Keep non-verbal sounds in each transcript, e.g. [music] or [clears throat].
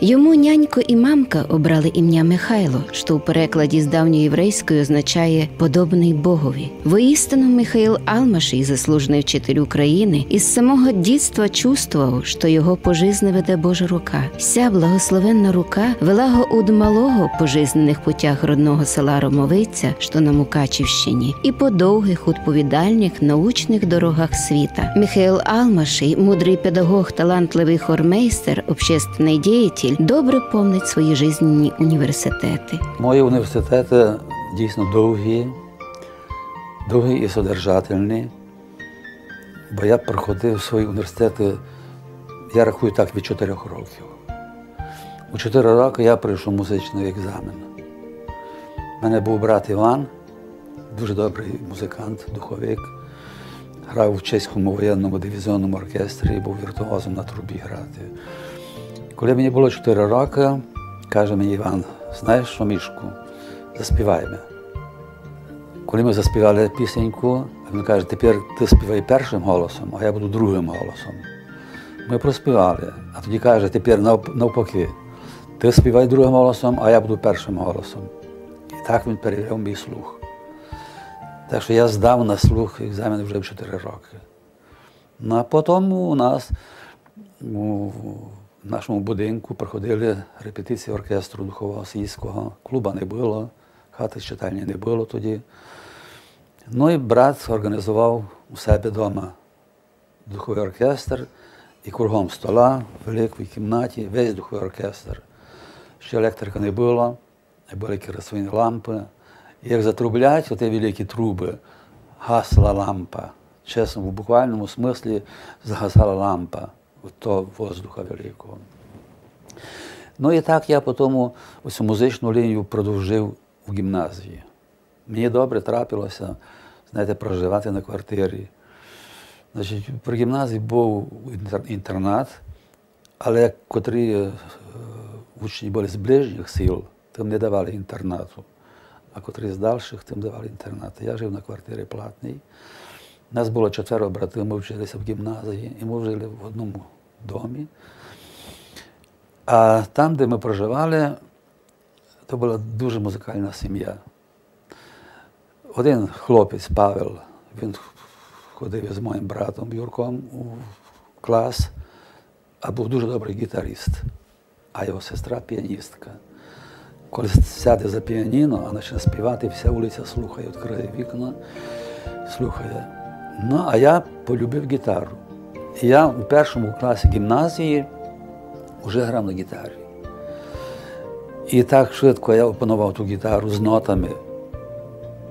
Йому нянько і мамка обрали ім'я Михайло, що у перекладі з давньоєврейської означає подобний Богові. Воістину Михаїл Алмаший, заслужений вчитель України, із самого дітства чувствував, що його пожизне веде Божа рука. Ся благословенна рука вела го уд малого по жизнених путях родного села Ромовиця, що на Мукачівщині, і по довгих, відповідальних научних дорогах світа. Михаїл Алмаший, мудрий педагог, талантливий хормейстер, общественний діятель, добре помнить свої жизненні університети. Мої університети дійсно довгі, довгі і содержательні. Бо я проходив свої університети, я рахую так, від 4 років. У 4 роки я пройшов музичний екзамен. У мене був брат Іван, дуже добрий музикант, духовик. Грав в чеському воєнному дивізіонному оркестрі і був віртуозом на трубі грати. Коли мені було 4 роки, каже мені Іван, знаєш що, Мішку, заспіваємо. Коли ми заспівали пісеньку, він каже, тепер ти співай першим голосом, а я буду другим голосом. Ми проспівали, а тоді каже, тепер навпаки, ти співай другим голосом, а я буду першим голосом. І так він перевіряв мій слух. Так що я здав на слух екзамен вже в 4 роки. Ну а потім у нас у нашому будинку проходили репетиції оркестру духового сільського. Клуба не було, хати читальні не було тоді. Ну і брат організував у себе вдома духовий оркестр і кругом стола, в великій кімнаті, весь духовий оркестр. Ще електрика не було, були керосині лампи. І як затрублять оті великі труби, гасла лампа. Чесно, в буквальному смислі згасала лампа того воздуха великого. Ну і так я потім цю музичну лінію продовжив у гімназії. Мені добре трапилося, знаєте, проживати на квартирі. Значить, При гімназії був інтернат, але котрі учні були з ближніх сил, тим не давали інтернату, а котрі з дальших, тим давали інтернат. Я жив на квартирі платній. Нас було четверо братів, ми вчилися в гімназії, і ми жили в одному домі. А там, де ми проживали, то була дуже музикальна сім'я. Один хлопець Павел, він ходив з моїм братом Юрком у клас, а був дуже добрий гітарист, а його сестра піаністка. Коли сяде за піаніно, а почне співати, вся вулиця слухає, відкриє вікна, слухає. Ну, а я полюбив гітару. Я у першому класі гімназії вже грав на гітарі. І так швидко я опанував ту гітару з нотами.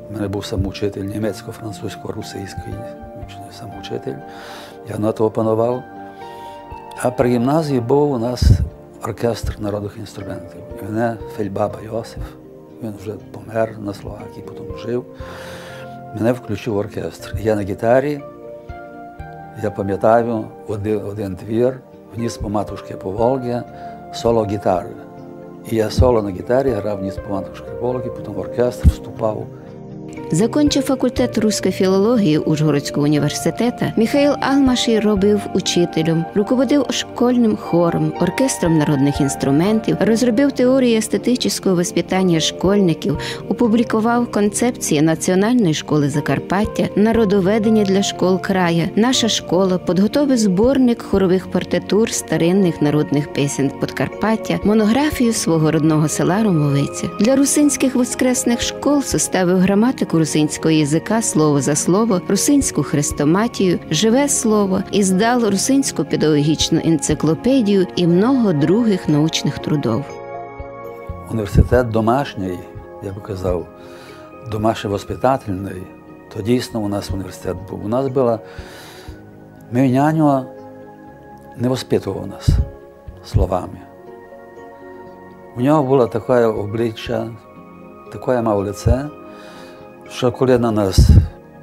У мене був самоучитель німецько-французько-російський самоучитель. Я ноти опанував. А при гімназії був у нас оркестр народних інструментів. І мене Фельбаба Йосиф, він вже помер на Словакії, потім жив. Мене включив в оркестр. Я на гітарі, я пам'ятаю один, один твір, вніс по матушки по Волгі, соло гітари. І я соло на гітарі грав вніс по матушки по Волгі, потім в оркестр вступав. Закончив факультет руської філології Ужгородського університету, Михаїл Алмаший робив учителем, руководив школьним хором, оркестром народних інструментів, розробив теорію естетичного воспитання школьників, опублікував концепції Національної школи Закарпаття, народоведення для школ края, наша школа, підготовив зборник хорових партитур старинних народних пісень Подкарпаття, монографію свого родного села Ромовиця. Для русинських воскресних школ составив граматику русинського язика слово за слово, русинську хрестоматію, живе слово і здав русинську педагогічну енциклопедію і много других научних трудов. Університет домашній, я би казав, домашньо воспитательний, то дійсно у нас університет був. У нас була мій няню не воспитував нас словами. У нього було таке обличчя, таке мав лице що коли на нас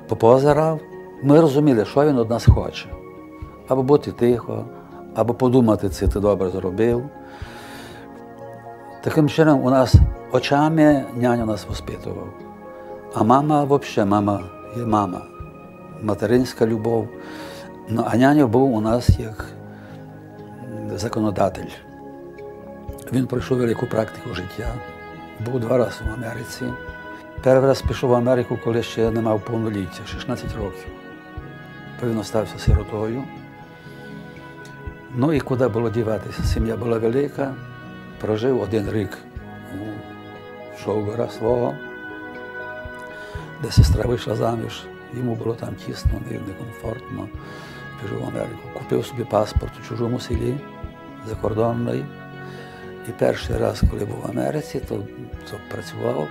попозирав, ми розуміли, що він від нас хоче. Або бути тихо, або подумати, це ти добре зробив. Таким чином у нас очами няня нас воспитував. А мама взагалі, мама є мама, материнська любов. Ну, а няня був у нас як законодатель. Він пройшов велику практику життя, був два рази в Америці. Перший раз пішов в Америку, коли ще не мав повноліття, 16 років. Він остався сиротою. Ну і куди було діватися? Сім'я була велика, прожив один рік у шовгора свого, де сестра вийшла заміж, йому було там тісно, некомфортно, пішов в Америку. Купив собі паспорт у чужому селі закордонний. І перший раз, коли був в Америці, то, то працював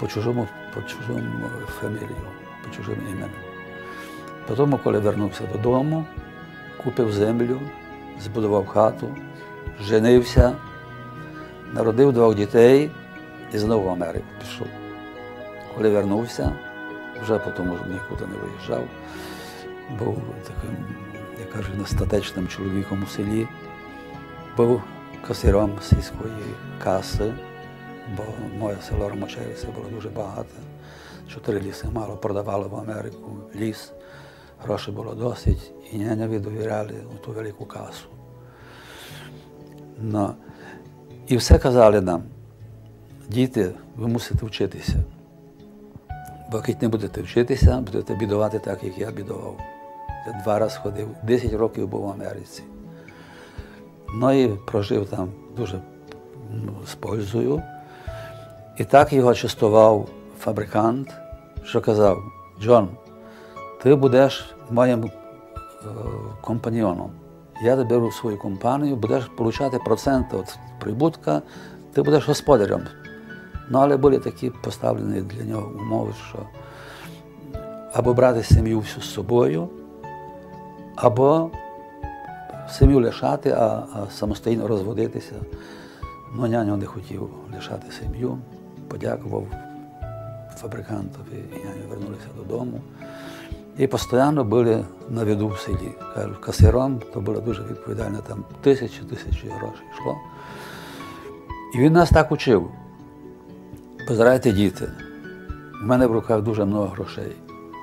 по чужому, по чужому фамілію, по чужим іменем. Потім, коли вернувся додому, купив землю, збудував хату, женився, народив двох дітей і знову в Америку пішов. Коли вернувся, вже потім нікуди не виїжджав, був таким, я кажу, нестатечним чоловіком у селі, був касиром сільської каси, бо моє село Ромачевиця було дуже багато. Чотири ліси мало продавали в Америку ліс, грошей було досить, і няняві довіряли у ту велику касу. Ну, і все казали нам, діти, ви мусите вчитися. Бо як не будете вчитися, будете бідувати так, як я бідував. Я два рази ходив, 10 років був в Америці. Ну і прожив там дуже з пользою. І так його частував фабрикант, що казав, Джон, ти будеш моїм е, компаньйоном. Я тебе беру свою компанію, будеш отримати проценти від прибутка, ти будеш господарем. Ну, але були такі поставлені для нього умови, що або брати сім'ю всю з собою, або сім'ю лишати, а, а самостійно розводитися. Ну, няню не хотів лишати сім'ю, подякував фабрикантові, і няні вернулися додому. І постійно були на виду в селі. Касиром то було дуже відповідально, там тисячі тисячі грошей йшло. І він нас так учив. Позирайте, діти, в мене в руках дуже багато грошей,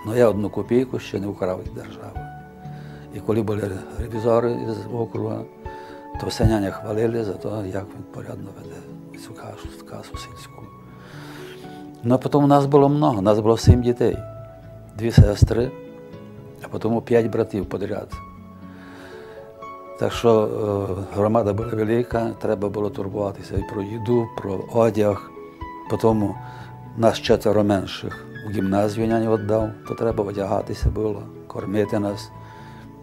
але я одну копійку ще не вкрав від держави. І коли були ревізори з округа, то все няня хвалили за те, як він порядно веде цю касу, касу сільську. Ну а потім у нас було много, нас було сім дітей, дві сестри, а потім п'ять братів подряд. Так що громада була велика, треба було турбуватися і про їду, про одяг. Потім нас четверо менших у гімназію няню віддав, то треба одягатися було, кормити нас.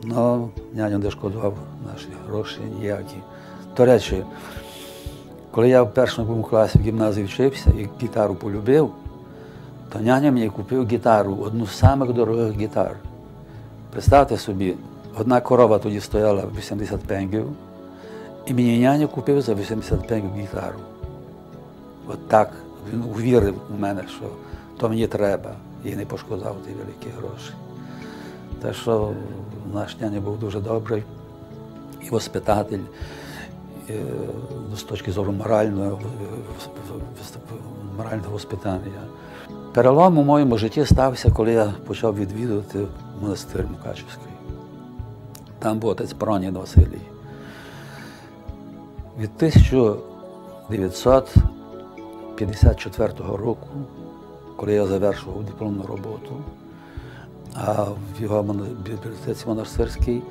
Ну, няню не шкодував наші гроші ніякі. До речі, коли я в першому класі в гімназії вчився і гітару полюбив, то няня мені купив гітару, одну з самих дорогих гітар. Представте собі, одна корова тоді стояла 80 пенгів, і мені няня купив за 80 пенгів гітару. От так він увірив у мене, що то мені треба, і не пошкодав ті великі гроші. Так що наш няня був дуже добрий і воспитатель з точки зору морального, морального воспитання. Перелом у моєму житті стався, коли я почав відвідувати монастир Мукачівський. Там був отець Пронін Василій. Від 1954 року, коли я завершував дипломну роботу, а в його бібліотеці монастирській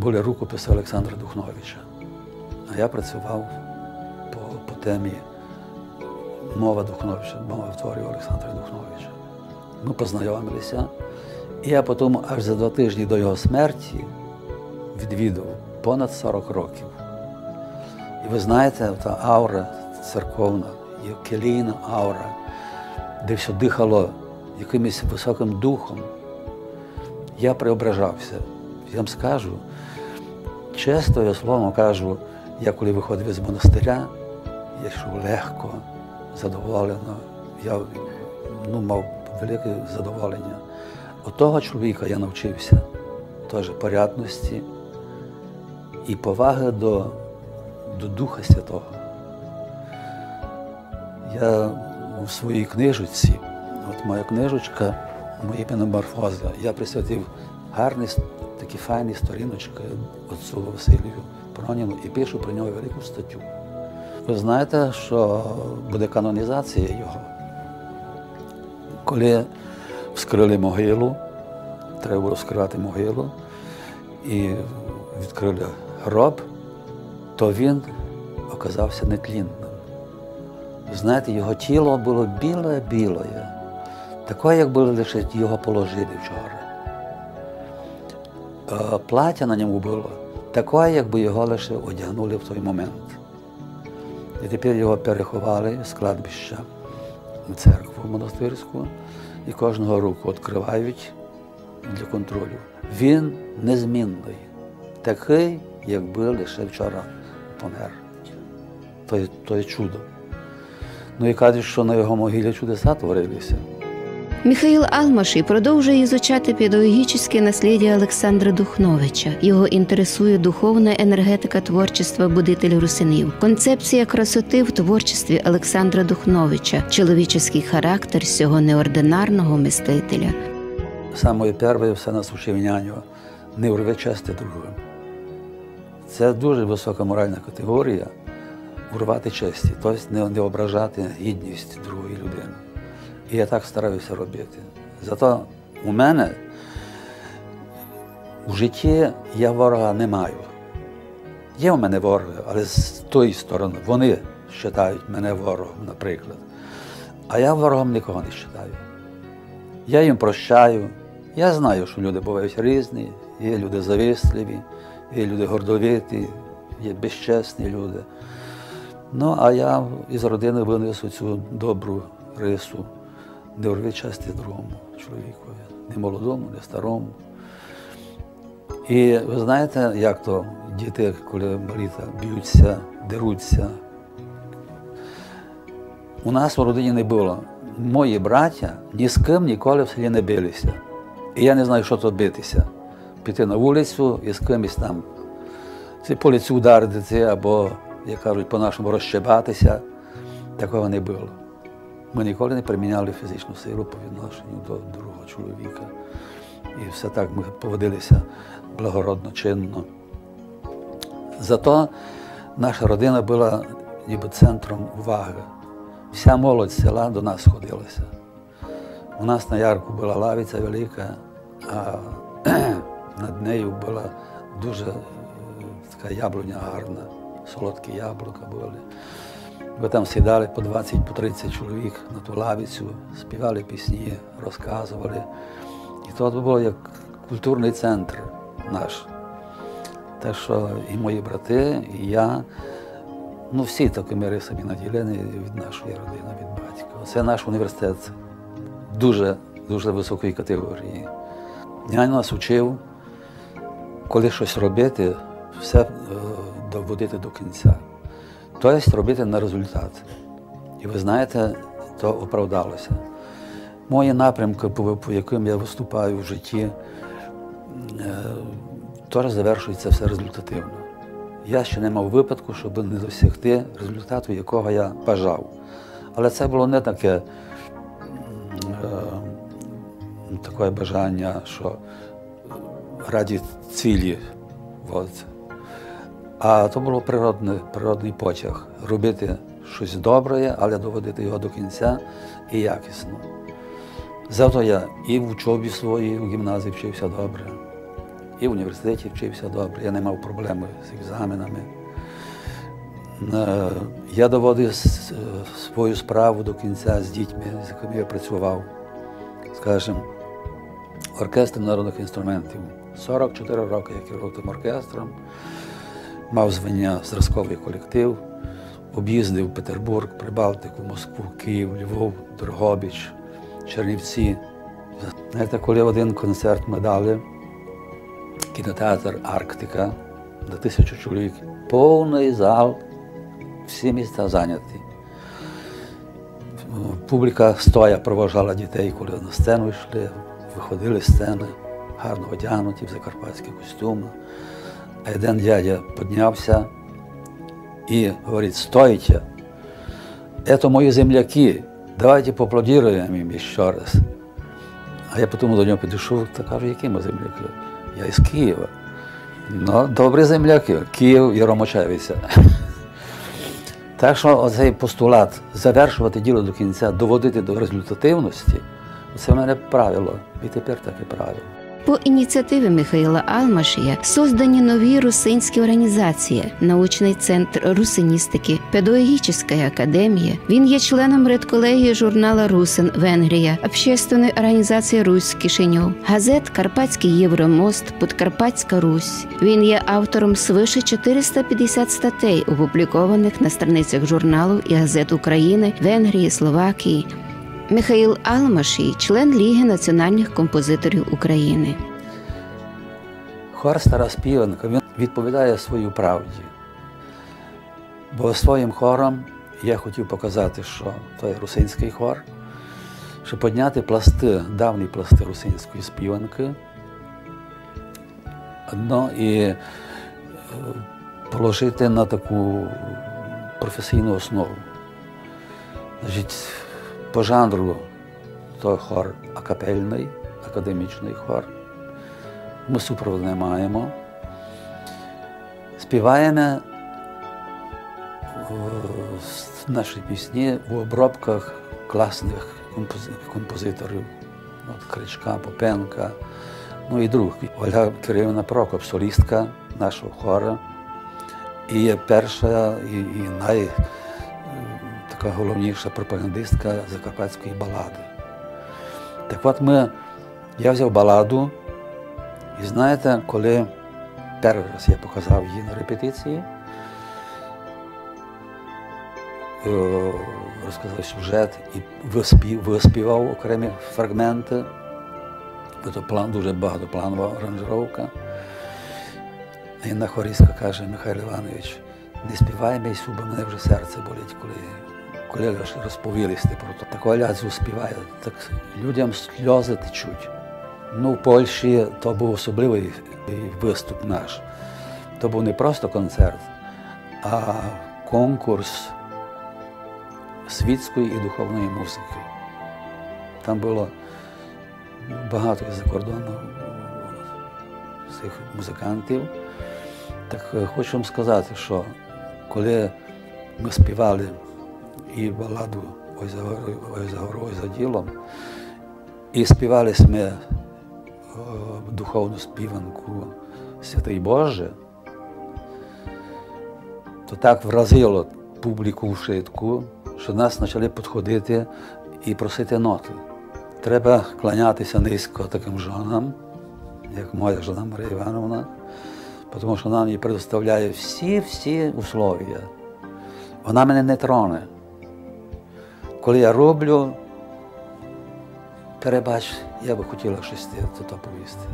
були рукописи Олександра Духновича. А я працював по, по темі мова Духновича, мова творів Олександра Духновича. Ми познайомилися, і я потім аж за два тижні до його смерті відвідав понад 40 років. І ви знаєте, та аура церковна, келійна аура, де все дихало якимось високим духом, я преображався. Я вам скажу, чесно, я словом кажу, я коли виходив з монастиря, я йшов легко, задоволено, я ну, мав велике задоволення. От того чоловіка я навчився теж порядності і поваги до, до Духа Святого. Я у своїй книжці, от моя книжечка, мої метаморфози, я присвятив гарні такі файні сторіночки отцу Василію Проніну і пишу про нього велику статтю. Ви знаєте, що буде канонізація його. Коли вскрили могилу, треба було вскривати могилу, і відкрили гроб, то він оказався нетлінним. Знаєте, його тіло було біле-біле, таке, як були лише його положили вчора. Е, Плаття на ньому було таке, якби його лише одягнули в той момент. І тепер його переховали з кладбища в церкву монастирську і кожного року відкривають для контролю. Він незмінний, такий, якби лише вчора помер. То то є чудо. Ну і кажуть, що на його могилі чудеса творилися. Михаїл Алмаший продовжує ізучати педагогічне наслідя Олександра Духновича. Його інтересує духовна енергетика творчества будителів русинів, концепція красоти в творчестві Олександра Духновича, чоловічий характер цього неординарного мистителя. Саме перше все нас учив няню не урве чести другим. Це дуже висока моральна категорія урвати честі, тобто не ображати гідність другої людини. І я так стараюся робити. Зато у мене в житті я ворога не маю. Є у мене вороги, але з тої сторони вони вважають мене ворогом, наприклад. А я ворогом нікого не вважаю. Я їм прощаю. Я знаю, що люди бувають різні, є люди завистливі, є люди гордовиті, є безчесні люди. Ну, а я із родини винесу цю добру рису, не урви часті другому чоловікові, не молодому, не старому. І ви знаєте, як то діти, коли маліта б'ються, деруться. У нас в родині не було. Мої браття ні з ким ніколи в селі не билися. І я не знаю, що тут битися. Піти на вулицю і з кимось там це по лицю ударити, або, як кажуть, по-нашому розщебатися. Такого не було. Ми ніколи не приміняли фізичну силу по відношенню до другого чоловіка. І все так ми поводилися благородно, чинно. Зато наша родина була ніби центром уваги. Вся молодь села до нас сходилася. У нас на ярку була лавиця велика, а [clears throat] над нею була дуже е, така яблуня гарна, солодкі яблука були. Ми там сідали по 20 по 30 чоловік на ту лавицю, співали пісні, розказували. І то було як культурний центр наш. Так що і мої брати, і я, ну всі такими рисами наділені від нашої родини, від батька. Це наш університет дуже, дуже високої категорії. Я нас учив, коли щось робити, все доводити до кінця. Тобто робити на результат. І ви знаєте, то оправдалося. Мої напрямки, по, яким я виступаю в житті, е, теж завершується все результативно. Я ще не мав випадку, щоб не досягти результату, якого я бажав. Але це було не таке е, таке бажання, що раді цілі. От. А то було природний, природний потяг робити щось добре, але доводити його до кінця і якісно. Зато я і в учобі своїй в гімназії вчився добре, і в університеті вчився добре. Я не мав проблеми з екзаменами. Е, Я доводив свою справу до кінця з дітьми, з якими я працював. Скажімо, оркестр народних інструментів. 44 роки я керував тим оркестром, мав звання зразковий колектив, об'їздив Петербург, Прибалтику, Москву, Київ, Львов, Дрогобич, Чернівці. Знаєте, коли один концерт ми дали, кінотеатр Арктика до тисячі чоловік, повний зал, всі міста зайняті. Публіка стоя проважала дітей, коли на сцену йшли, виходили з сцени, гарно одягнуті в закарпатські костюми. Один дядя піднявся і говорить, стойте, це мої земляки, давайте поаплодируємо їм ще раз. А я потім до нього підійшов та кажу, які ми земляки? Я із Києва. Ну, добрі земляки, Київ і Ромочевиця. Так що оцей постулат завершувати діло до кінця, доводити до результативності, це в мене правило. І тепер таке правило. По ініціативі Михайла Алмашія создані нові русинські організації, научний центр русиністики, педагогічна академія. Він є членом редколегії журнала Русин Венгрія, общественної організації Русь Кишиньов, газет Карпатський Євромост, Подкарпатська Русь. Він є автором свише 450 статей, опублікованих на страницях журналу і газет України, Венгрії, Словакії. Михаїл Алмашій, член Ліги національних композиторів України. Хор Стара Співанка він відповідає свою правді. Бо своїм хором я хотів показати, що той русинський хор, щоб підняти пласти, давні пласти русинської співанки. Одно і е, положити на таку професійну основу. Значить, по жанру то хор акапельний, академічний хор. Ми супровод не маємо. Співаємо наші пісні в обробках класних композиторів. От Кричка, Попенка, ну і друг. Ольга Кирилівна Прокоп, солістка нашого хору. І є перша і, і най, така головніша пропагандистка закарпатської балади. Так от ми, я взяв баладу, і знаєте, коли перший раз я показав її на репетиції, е, розказав сюжет і виспів, виспівав окремі фрагменти, то план, дуже багатопланова аранжировка. І на хорістка каже Михайло Іванович, не співай мій бо мене вже серце болить, коли коли розповілися про то. Так Оля співає, так людям сльози течуть. Ну, в Польщі то був особливий виступ наш. То був не просто концерт, а конкурс світської і духовної музики. Там було багато з-за кордону цих музикантів. Так е, хочу вам сказати, що коли ми співали і баладу «Ой за горою, ой за горою, ой за ділом, і співали ми е, духовну співанку Святий Боже, то так вразило публіку в шитку, що нас почали підходити і просити ноти. Треба кланятися низько таким жонам, як моя жона Марія Івановна, тому що вона мені предоставляє всі-всі условия. Вона мене не троне. Коли я роблю, перебач, я би хотіла щось то, то повісти.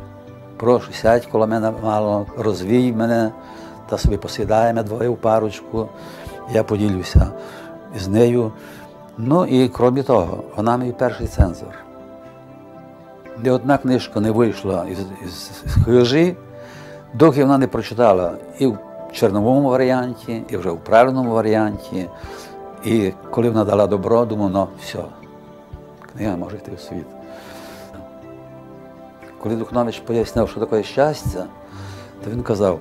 Прошу, сядь коло мене мало, розвій мене та собі посідаємо двоє в парочку, я поділюся з нею. Ну і крім того, вона мій перший цензор. Ні одна книжка не вийшла із, із, із хижі, доки вона не прочитала і в чорновому варіанті, і вже в правильному варіанті. І коли вона дала добро, думаю, ну все, книга може йти у світ. Коли Духнович пояснив, що таке щастя, то він казав,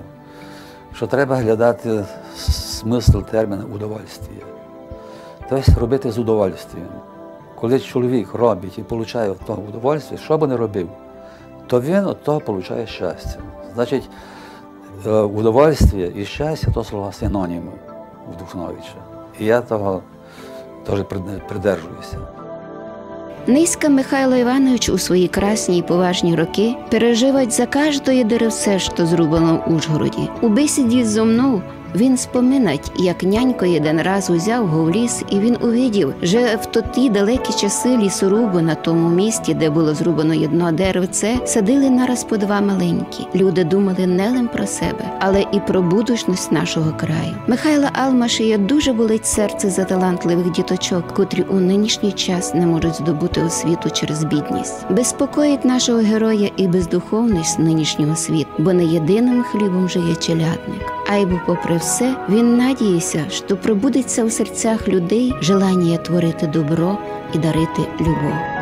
що треба глядати смисл терміну удовольствия. Тобто робити з удовольствием. Коли чоловік робить і отримує від того удовольствия, що би не робив, то він від того отримує щастя. Значить, удовольствие і щастя то слова синоніми в Духновича. І я того теж придержуюся. Низька Михайло Іванович у свої красні і поважні роки переживать за кожне деревце, що зрубано в Ужгороді. У бесіді зо мною він споминать, як нянько один раз узяв го в ліс, і він увидів, що в тоті далекі часи лісорубу на тому місці, де було зрубано одно деревце, садили нараз по два маленькі. Люди думали не лим про себе, але і про будучність нашого краю. Михайла Алмашія дуже болить серце за талантливих діточок, котрі у нинішній час не можуть здобути освіту через бідність. Безпокоїть нашого героя і бездуховність нинішнього світу, бо не єдиним хлібом жиє челядник, а й бо попри все, він надіється, що пробудеться у серцях людей желання творити добро і дарити любов.